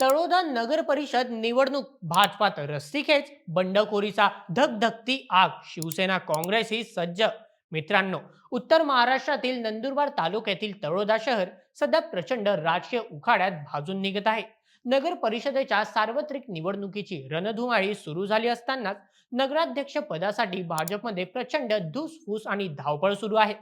तळोदा नगर परिषद निवडणूक भाजपात रस्सीखेच बंडखोरीचा धकधकती आग शिवसेना काँग्रेस ही सज्ज. मित्रांनो उत्तर महाराष्ट्रातील नंदुरबार तालुक्यातील तळोदा शहर सध्या प्रचंड राजकीय उखाड्यात भाजून निघत आहे. नगर परिषदेच्या सार्वत्रिक निवडणुकीची रणधुमाळी सुरू झाली असतानाच नगराध्यक्ष पदासाठी भाजपमध्ये प्रचंड धुसफूस आणि धावपळ सुरू आहे.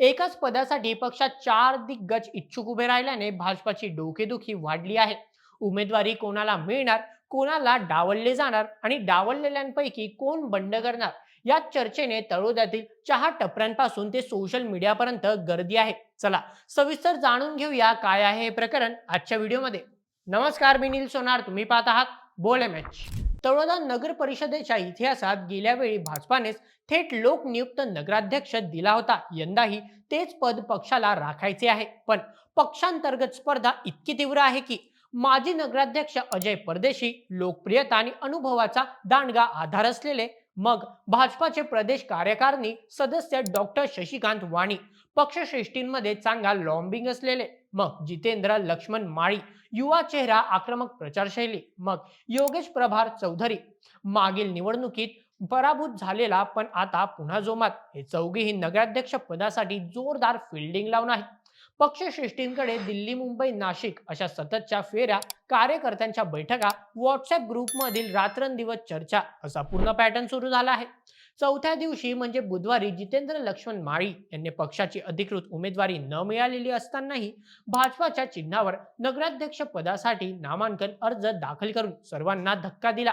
एकाच पदासाठी पक्षात चार दिग्गज इच्छुक उभे राहिल्याने भाजपाची डोकेदुखी वाढली आहे. उमेदवारी कोणाला मिळणार कोणाला डावलले जाणार आणि डावललेल्यांपैकी कोण बंड करणार? या चर्चेने तळोद्यातील चहा टपऱ्यांपासून ते सोशल मीडियापर्यंत गर्दी आहे. चला सविस्तर जाणून घेऊया काय आहे हे प्रकरण आजच्या व्हिडिओमध्ये. नमस्कार मी नील सोनार. तुम्ही पाहत आहात बोले मॅच तळोदा नगर परिषदेच्या इतिहासात गेल्या वेळी भाजपानेच थेट लोकनियुक्त नगराध्यक्ष दिला होता. यंदाही तेच पद पक्षाला राखायचे आहे. पण पक्षांतर्गत स्पर्धा इतकी तीव्र आहे की माजी नगराध्यक्ष अजय परदेशी लोकप्रियता आणि अनुभवाचा दांडगा आधार असलेले. मग भाजपाचे प्रदेश कार्यकारिणी सदस्य डॉक्टर शशिकांत वाणी पक्षश्रेष्ठींमध्ये चांगला लॉम्बिंग असलेले. मग जितेंद्र लक्ष्मण माळी युवा चेहरा आक्रमक प्रचारशैली. मग योगेश प्रभार चौधरी मागील निवडणुकीत पराभूत झालेला पण आता पुन्हा जोमात. हे चौघेही नगराध्यक्ष पदासाठी जोरदार फिल्डिंग लावून आहेत. पक्षश्रेष्ठींकडे दिल्ली मुंबई नाशिक अशा सततच्या फेऱ्या कार्यकर्त्यांच्या बैठका व्हॉट्सअप ग्रुपमधील रात्रंदिवस चर्चा असा पूर्ण पॅटर्न सुरू झाला आहे. चौथ्या दिवशी म्हणजे बुधवारी जितेंद्र लक्ष्मण माळी यांनी पक्षाची अधिकृत उमेदवारी न मिळालेली असतानाही भाजपाच्या चिन्हावर नगराध्यक्ष पदासाठी नामांकन अर्ज दाखल करून सर्वांना धक्का दिला.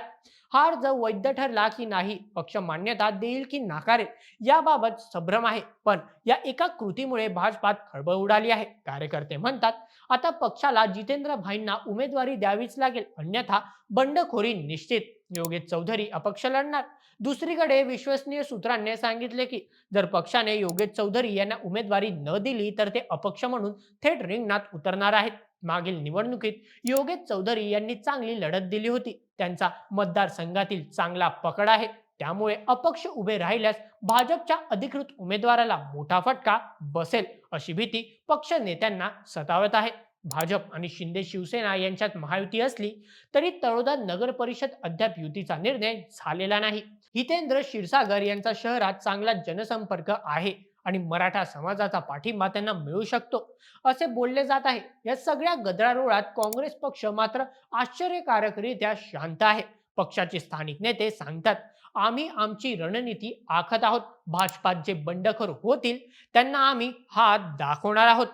हा अर्ज वैध ठरला की नाही पक्ष मान्यता देईल की नाकारेल याबाबत संभ्रम आहे. पण या एका कृतीमुळे भाजपात खळबळ उडाली आहे. कार्यकर्ते म्हणतात आता पक्षाला जितेंद्र भाईंना उमेदवारी द्यावीच लागेल. अन्यथा बंडखोरी निश्चित. योगेश चौधरी अपक्ष लढणार. दुसरीकडे विश्वसनीय सूत्रांनी सांगितले की जर पक्षाने योगेश चौधरी यांना उमेदवारी न दिली तर ते अपक्ष म्हणून थेट रिंगणात उतरणार आहेत. मागील निवडणुकीत योगेश चौधरी यांनी चांगली लढत दिली होती. त्यांचा मतदारसंघातील चांगला पकड आहे. त्यामुळे अपक्ष उभे राहिल्यास भाजपच्या अधिकृत उमेदवाराला मोठा फटका बसेल अशी भीती पक्ष नेत्यांना सतावत आहे. भाजप आणि शिंदे शिवसेना यांच्यात महायुती असली तरी तळोदा नगर परिषद अद्याप युतीचा निर्णय झालेला नाही. हितेंद्र क्षीरसागर यांचा शहरात चांगला जनसंपर्क आहे आणि मराठा समाजाचा पाठिंबा त्यांना मिळू शकतो असे बोलले जात आहे. या सगळ्या गदरारोळात काँग्रेस पक्ष मात्र आश्चर्यकारकरित्या शांत आहे. पक्षाचे स्थानिक नेते सांगतात आम्ही आमची रणनीती आखत आहोत. भाजपात जे बंडखोर होतील त्यांना आम्ही हात दाखवणार आहोत.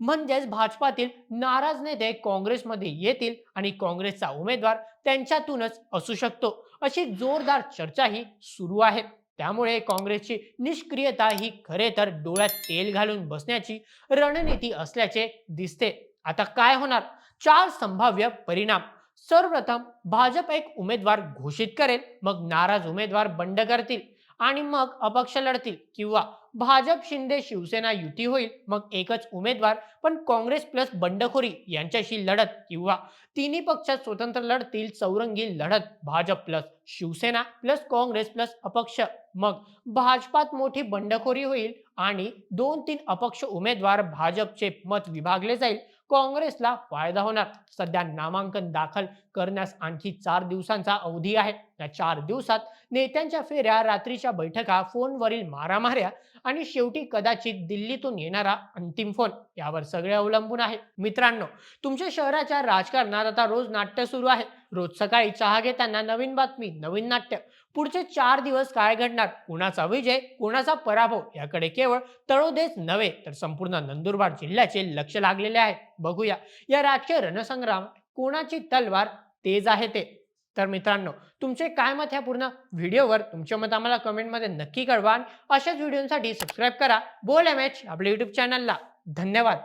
म्हणजेच भाजपातील नाराज नेते काँग्रेसमध्ये येतील आणि काँग्रेसचा उमेदवार त्यांच्यातूनच असू शकतो. अशी जोरदार चर्चाही सुरू आहे. त्यामुळे काँग्रेसची निष्क्रियता ही खरे तर डोळ्यात तेल घालून बसण्याची रणनीती असल्याचे दिसते. आता काय होणार? चार संभाव्य परिणाम. सर्वप्रथम भाजप एक उमेदवार घोषित करेल मग नाराज उमेदवार बंड करतील. आणि मग अपक्ष लढतील किंवा भाजप शिंदे शिवसेना युती होईल मग एकच उमेदवार पण काँग्रेस प्लस बंडखोरी यांच्याशी लढत किंवा तिन्ही पक्षात स्वतंत्र लढतील चौरंगी लढत Bhajap plus Shiv Sena plus Congress plus अपक्ष. मग भाजपात मोठी बंडखोरी होईल आणि दोन तीन अपक्ष उमेदवार भाजपचे मत विभागले जाईल काँग्रेसला फायदा होणार. सध्या नामांकन दाखल करण्यास आणखी चार दिवसांचा अवधी आहे. या चार दिवसात नेत्यांच्या फेऱ्या रात्रीच्या बैठका फोनवरील मारामाऱ्या आणि शेवटी कदाचित दिल्लीतून येणारा अंतिम फोन यावर सगळे अवलंबून आहे. मित्रांनो तुमच्या शहराच्या राजकारणात आता रोज नाट्य सुरू आहे. रोज सकाळी चहा घेताना नवीन बातमी नवीन नाट्य. पुढचे चार दिवस काय घडणार? कुणाचा विजय कुणाचा पराभव? याकडे केवळ तळोदेच नव्हे तर संपूर्ण नंदुरबार जिल्ह्याचे लक्ष लागलेले आहे. बघूया या राजकीय रणसंग्राम कोणाची तलवार तेज आहे ते? तर मित्रांनो तुमचे काय मत ह्या पूर्ण व्हिडिओवर तुमचे मत आम्हाला कमेंटमध्ये नक्की कळवा आणि अशाच व्हिडिओसाठी सबस्क्राईब करा. बोल एम एच आपल्या युट्यूब चॅनलला धन्यवाद.